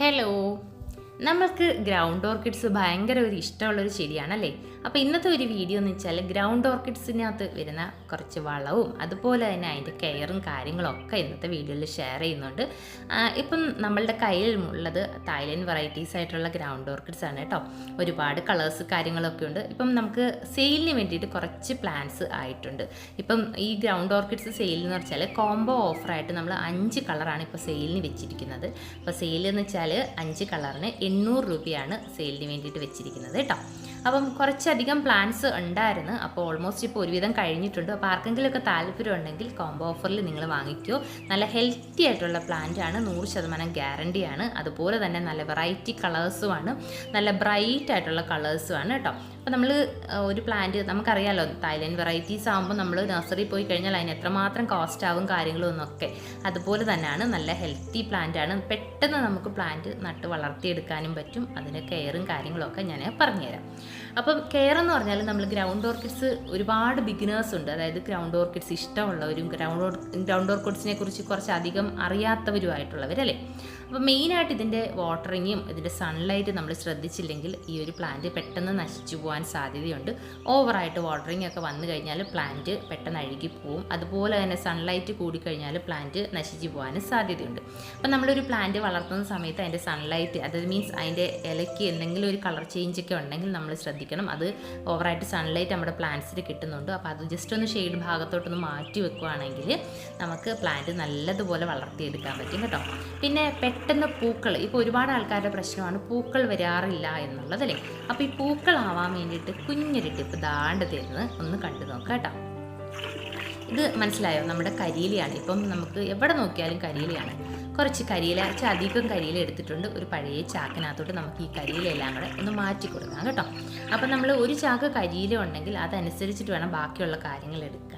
Hello. നമ്മൾക്ക് ground orchids ഭയങ്കര ഒരു ഇഷ്ടമുള്ളൊരു ചെടിയാണല്ലേ? അപ്പോൾ ഇന്നത്തെ ഒരു വീഡിയോ എന്ന് വെച്ചാൽ ഗ്രൗണ്ട് ഓർക്കിഡ്സിനകത്ത് വരുന്ന കുറച്ച് വളവും അതുപോലെ തന്നെ അതിന്റെ കെയറും കാര്യങ്ങളൊക്കെ ഇന്നത്തെ വീഡിയോയിൽ ഷെയർ ചെയ്യുന്നുണ്ട്. ഇപ്പം നമ്മളുടെ കയ്യിലുള്ളത് തായ്ലൻഡ് വെറൈറ്റീസ് ആയിട്ടുള്ള ഗ്രൗണ്ട് ഓർക്കിഡ്സ് ആണ് കേട്ടോ. ഒരുപാട് കളേഴ്സ് കാര്യങ്ങളൊക്കെ ഉണ്ട്. ഇപ്പം നമുക്ക് സെയിലിന് വേണ്ടിയിട്ട് കുറച്ച് പ്ലാൻസ് ആയിട്ടുണ്ട്. ഇപ്പം ഈ ഗ്രൗണ്ട് ഓർക്കിഡ്സ് സെയിൽ എന്ന് വെച്ചാൽ കോംബോ ഓഫറായിട്ട് നമ്മൾ അഞ്ച് കളറാണ് ഇപ്പോൾ സെയിലിന് വെച്ചിരിക്കുന്നത്. അപ്പോൾ സെയിൽ എന്ന് വെച്ചാൽ അഞ്ച് കളറിന് എണ്ണൂറ് രൂപയാണ് സെയിലിന് വേണ്ടിയിട്ട് വെച്ചിരിക്കുന്നത് കേട്ടോ. അപ്പം കുറച്ചധികം പ്ലാൻസ് ഉണ്ടായിരുന്നു. അപ്പോൾ ഓൾമോസ്റ്റ് ഇപ്പോൾ ഒരുവിധം കഴിഞ്ഞിട്ടുണ്ട്. അപ്പോൾ ആർക്കെങ്കിലുമൊക്കെ താല്പര്യം ഉണ്ടെങ്കിൽ കോംബോ ഓഫറിൽ നിങ്ങൾ വാങ്ങിക്കൂ. നല്ല ഹെൽത്തി ആയിട്ടുള്ള പ്ലാന്റ് ആണ്. നൂറ് ശതമാനം ഗ്യാരണ്ടിയാണ് അതുപോലെ തന്നെ നല്ല വെറൈറ്റി കളേഴ്സുമാണ് നല്ല ബ്രൈറ്റ് ആയിട്ടുള്ള കളേഴ്സുമാണ് കേട്ടോ അപ്പോൾ നമ്മൾ ഒരു പ്ലാന്റ് നമുക്കറിയാലോ തായ്ലൻഡ് വെറൈറ്റീസ് ആകുമ്പോൾ നമ്മൾ നഴ്സറി പോയി കഴിഞ്ഞാൽ അതിന് എത്രമാത്രം കോസ്റ്റ് ആവും കാര്യങ്ങളും എന്നൊക്കെ. അതുപോലെ തന്നെയാണ് നല്ല ഹെൽത്തി പ്ലാന്റ് ആണ്. പെട്ടെന്ന് നമുക്ക് പ്ലാന്റ് നട്ട് വളർത്തിയെടുക്കാനും പറ്റും. അതിന്റെ കെയറും കാര്യങ്ങളൊക്കെ ഞാൻ പറഞ്ഞുതരാം. അപ്പം കെയർ എന്ന് പറഞ്ഞാൽ നമ്മൾ ഗ്രൗണ്ട് ഓർക്കിഡ്സ് ഒരുപാട് ബിഗിനേഴ്സ് ഉണ്ട്. അതായത് ഗ്രൗണ്ട് ഓർക്കിഡ്സ് ഇഷ്ടമുള്ളവരും ഗ്രൗണ്ട് ഗ്രൗണ്ട് ഓർക്കിഡ്സിനെ കുറിച്ച് കുറച്ചധികം അറിയാത്തവരുമായിട്ടുള്ളവരല്ലേ? അപ്പോൾ മെയിനായിട്ട് ഇതിന്റെ വാട്ടറിങ്ങും ഇതിന്റെ സൺലൈറ്റ് നമ്മൾ ശ്രദ്ധിച്ചില്ലെങ്കിൽ ഈ ഒരു പ്ലാന്റ് പെട്ടെന്ന് നശിച്ചു പോകാൻ സാധ്യതയുണ്ട്. ഓവറായിട്ട് വാട്ടറിങ് ഒക്കെ വന്നു കഴിഞ്ഞാൽ പ്ലാന്റ് പെട്ടെന്ന് അഴുകി പോവും. അതുപോലെ തന്നെ സൺലൈറ്റ് കൂടിക്കഴിഞ്ഞാൽ പ്ലാന്റ് നശിച്ചു പോകാനും സാധ്യതയുണ്ട്. അപ്പോൾ നമ്മളൊരു പ്ലാന്റ് വളർത്തുന്ന സമയത്ത് അതിന്റെ സൺലൈറ്റ് അതായത് മീൻസ് അതിന്റെ ഇലയ്ക്ക് എന്തെങ്കിലും ഒരു കളർ ചേഞ്ച് ഒക്കെ ഉണ്ടെങ്കിൽ നമ്മൾ ശ്രദ്ധിക്കണം. അത് ഓവറായിട്ട് സൺലൈറ്റ് നമ്മുടെ പ്ലാന്റ്സിൽ കിട്ടുന്നുണ്ട്. അപ്പോൾ അത് ജസ്റ്റ് ഒന്ന് ഷെയ്ഡ് ഭാഗത്തോട്ടൊന്ന് മാറ്റി വെക്കുകയാണെങ്കിൽ നമുക്ക് പ്ലാന്റ് നല്ലതുപോലെ വളർത്തിയെടുക്കാൻ പറ്റും കേട്ടോ. പിന്നെ പെട്ടെന്ന് പൂക്കൾ ഇപ്പോൾ ഒരുപാട് ആൾക്കാരുടെ പ്രശ്നമാണ് പൂക്കൾ വരാറില്ല എന്നുള്ളതല്ലേ? അപ്പോൾ ഈ പൂക്കളാവാൻ വേണ്ടിയിട്ട് കുഞ്ഞൊരു ടിപ്പ് ദാണ്ട് തരുന്നത് ഒന്ന് കണ്ടു നോക്കാം കേട്ടോ. ഇത് മനസ്സിലായോ? നമ്മുടെ കരിയിലയാണ്. ഇപ്പം നമുക്ക് എവിടെ നോക്കിയാലും കരിയിലയാണ്. കുറച്ച് കരിയില അധികം കരിയില എടുത്തിട്ടുണ്ട്. ഒരു പഴയ ചാക്കിനകത്തോട്ട് നമുക്ക് ഈ കരിയിലെല്ലാം കൂടെ ഒന്ന് മാറ്റി കൊടുക്കാം കേട്ടോ. അപ്പം നമ്മൾ ഒരു ചാക്ക് കരിയില ഉണ്ടെങ്കിൽ അതനുസരിച്ചിട്ട് വേണം ബാക്കിയുള്ള കാര്യങ്ങൾ എടുക്കാൻ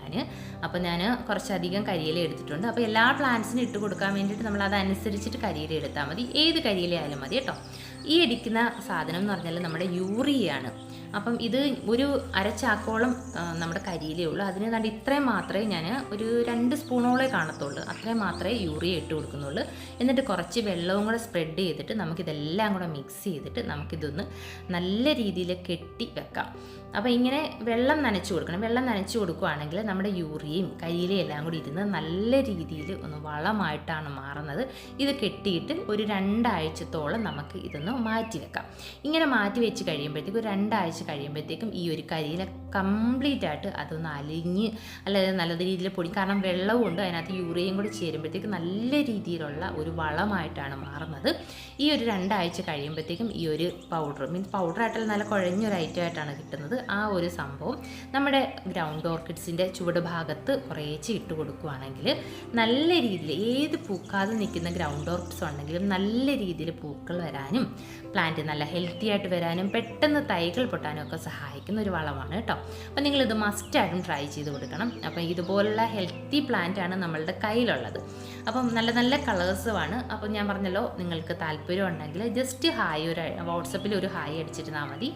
അപ്പോൾ ഞാൻ കുറച്ചധികം കരിയില എടുത്തിട്ടുണ്ട്. അപ്പോൾ എല്ലാ പ്ലാന്റ്സിനും ഇട്ട് കൊടുക്കാൻ വേണ്ടിയിട്ട് നമ്മൾ അതനുസരിച്ചിട്ട് കരിയില എടുത്താൽ മതി. ഏത് കരിയിലയായാലും മതി കേട്ടോ. ഈ അടിക്കുന്ന സാധനം എന്ന് പറഞ്ഞാൽ നമ്മുടെ യൂറിയയാണ്. അപ്പം ഇത് ഒരു അരച്ചാക്കോളം നമ്മുടെ കരിയിലേ ഉള്ളൂ. അതിന് കണ്ട് ഇത്രയും മാത്രമേ ഞാൻ ഒരു രണ്ട് സ്പൂണോളെ കാണത്തുള്ളൂ. അത്രയും മാത്രമേ യൂറിയ ഇട്ട് കൊടുക്കുന്നുള്ളൂ. എന്നിട്ട് കുറച്ച് വെള്ളവും കൂടെ സ്പ്രെഡ് ചെയ്തിട്ട് നമുക്കിതെല്ലാം കൂടെ മിക്സ് ചെയ്തിട്ട് നമുക്കിതൊന്ന് നല്ല രീതിയിൽ കെട്ടി വെക്കാം. അപ്പോൾ ഇങ്ങനെ വെള്ളം നനച്ചു കൊടുക്കണം. വെള്ളം നനച്ചു കൊടുക്കുകയാണെങ്കിൽ നമ്മുടെ യൂറിയയും കരിയിലയും എല്ലാം കൂടി ഇരുന്ന് നല്ല രീതിയിൽ ഒന്ന് വളമായിട്ടാണ് മാറുന്നത്. ഇത് കെട്ടിയിട്ട് ഒരു രണ്ടാഴ്ചത്തോളം നമുക്ക് ഇതൊന്ന് മാറ്റി വെക്കാം. ഇങ്ങനെ മാറ്റി വെച്ച് കഴിയുമ്പോഴത്തേക്കും ഒരു രണ്ടാഴ്ച കഴിയുമ്പോഴത്തേക്കും ഈ ഒരു കരിയില കംപ്ലീറ്റ് ആയിട്ട് അതൊന്ന് അലിഞ്ഞ് അല്ലാതെ നല്ല രീതിയിൽ പൊടി കാരണം വെള്ളവും ഉണ്ട് അതിനകത്ത് യൂറിയയും കൂടി ചേരുമ്പോഴത്തേക്കും നല്ല രീതിയിലുള്ള ഒരു വളമായിട്ടാണ് മാറുന്നത്. ഈ ഒരു രണ്ടാഴ്ച കഴിയുമ്പോഴത്തേക്കും ഈ ഒരു പൗഡർ മീൻസ് പൗഡർ ആയിട്ടല്ല നല്ല കുഴഞ്ഞൊരു ഐറ്റം ആയിട്ടാണ് കിട്ടുന്നത്. ആ ഒരു സംഭവം നമ്മുടെ ഗ്രൗണ്ട് ഓർക്കിഡ്സിന്റെ ചുവട് ഭാഗത്ത് കുറേച്ച് ഇട്ട് കൊടുക്കുകയാണെങ്കിൽ നല്ല രീതിയിൽ ഏത് പൂക്കാതെ നിൽക്കുന്ന ഗ്രൗണ്ട് ഓർക്കിഡ്സ് ഉണ്ടെങ്കിലും നല്ല രീതിയിൽ പൂക്കൾ വരാനും പ്ലാന്റ് നല്ല ഹെൽത്തി ആയിട്ട് വരാനും പെട്ടെന്ന് തൈകൾ പൊട്ടാനും ഒക്കെ സഹായിക്കുന്ന ഒരു വളമാണ് കേട്ടോ. അപ്പോൾ നിങ്ങളിത് മസ്റ്റായിട്ടും ട്രൈ ചെയ്ത് കൊടുക്കണം. അപ്പം ഇതുപോലുള്ള ഹെൽത്തി പ്ലാന്റ് ആണ് നമ്മളുടെ കയ്യിലുള്ളത്. അപ്പം നല്ല നല്ല കളേഴ്സുമാണ് അപ്പോൾ ഞാൻ പറഞ്ഞല്ലോ നിങ്ങൾക്ക് താല്പര്യം ഉണ്ടെങ്കിൽ ജസ്റ്റ് ഹായ് ഒരു വാട്സപ്പിൽ ഒരു ഹായ് അടിച്ചിരുന്നാൽ മതി.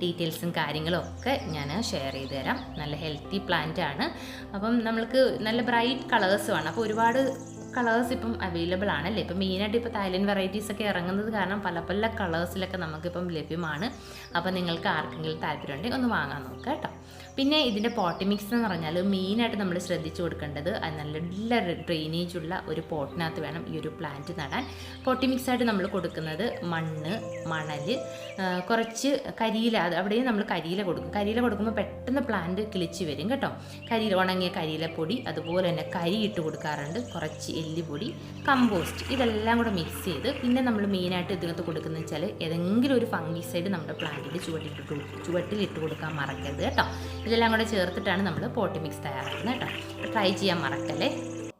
ഡീറ്റെയിൽസും കാര്യങ്ങളും ഒക്കെ ഞാൻ ഷെയർ ചെയ്ത് തരാം. നല്ല ഹെൽത്തി പ്ലാന്റ് ആണ്. അപ്പം നമ്മൾക്ക് നല്ല ബ്രൈറ്റ് കളേഴ്സുമാണ് അപ്പോൾ ഒരുപാട് കളേഴ്സ് ഇപ്പം അവൈലബിൾ ആണല്ലേ? ഇപ്പം മെയിനായിട്ട് ഇപ്പോൾ തായ്ലൻഡ് വെറൈറ്റീസ് ഒക്കെ ഇറങ്ങുന്നത് കാരണം പല പല കളേഴ്സിലൊക്കെ നമുക്കിപ്പം ലഭ്യമാണ്. അപ്പോൾ നിങ്ങൾക്ക് ആർക്കെങ്കിലും താല്പര്യമുണ്ടെങ്കിൽ ഒന്ന് വാങ്ങാൻ നോക്കുക കേട്ടോ. പിന്നെ ഇതിന്റെ പോട്ടി മിക്സ് എന്ന് പറഞ്ഞാൽ മെയിനായിട്ട് നമ്മൾ ശ്രദ്ധിച്ചു കൊടുക്കേണ്ടത് അത് നല്ല ഡ്രെയിനേജ് ഉള്ള ഒരു പോട്ടിനകത്ത് വേണം ഈ ഒരു പ്ലാന്റ് നടാൻ. പോട്ടി മിക്സ് ആയിട്ട് നമ്മൾ കൊടുക്കുന്നത് മണ്ണ് മണൽ കുറച്ച് കരിയില. അത് അവിടെയും നമ്മൾ കരിയില കൊടുക്കും. കരിയില കൊടുക്കുമ്പോൾ പെട്ടെന്ന് പ്ലാന്റ് കിളിച്ച് വരും കേട്ടോ. കരിയില ഉണങ്ങിയ കരിയിലപ്പൊടി അതുപോലെ തന്നെ കരി ഇട്ട് കൊടുക്കാറുണ്ട്. കുറച്ച് എല്ലുപൊടി കമ്പോസ്റ്റ് ഇതെല്ലാം കൂടെ മിക്സ് ചെയ്ത് പിന്നെ നമ്മൾ മെയിനായിട്ട് ഇതിനകത്ത് കൊടുക്കുന്നത് വെച്ചാൽ ഏതെങ്കിലും ഒരു ഫംഗിസൈഡ് നമ്മുടെ പ്ലാന്റിന്റെ ചുവട്ടിലിട്ട് കൊടു- ചുവട്ടിലിട്ട് കൊടുക്കാൻ മറക്കരുത് കേട്ടോ. ഇതെല്ലാം കൂടെ ചേർത്തിട്ടാണ് നമ്മൾ പോട്ടി മിക്സ് തയ്യാറാക്കുന്നത് കേട്ടോ. ട്രൈ ചെയ്യാൻ മറക്കല്ലേ?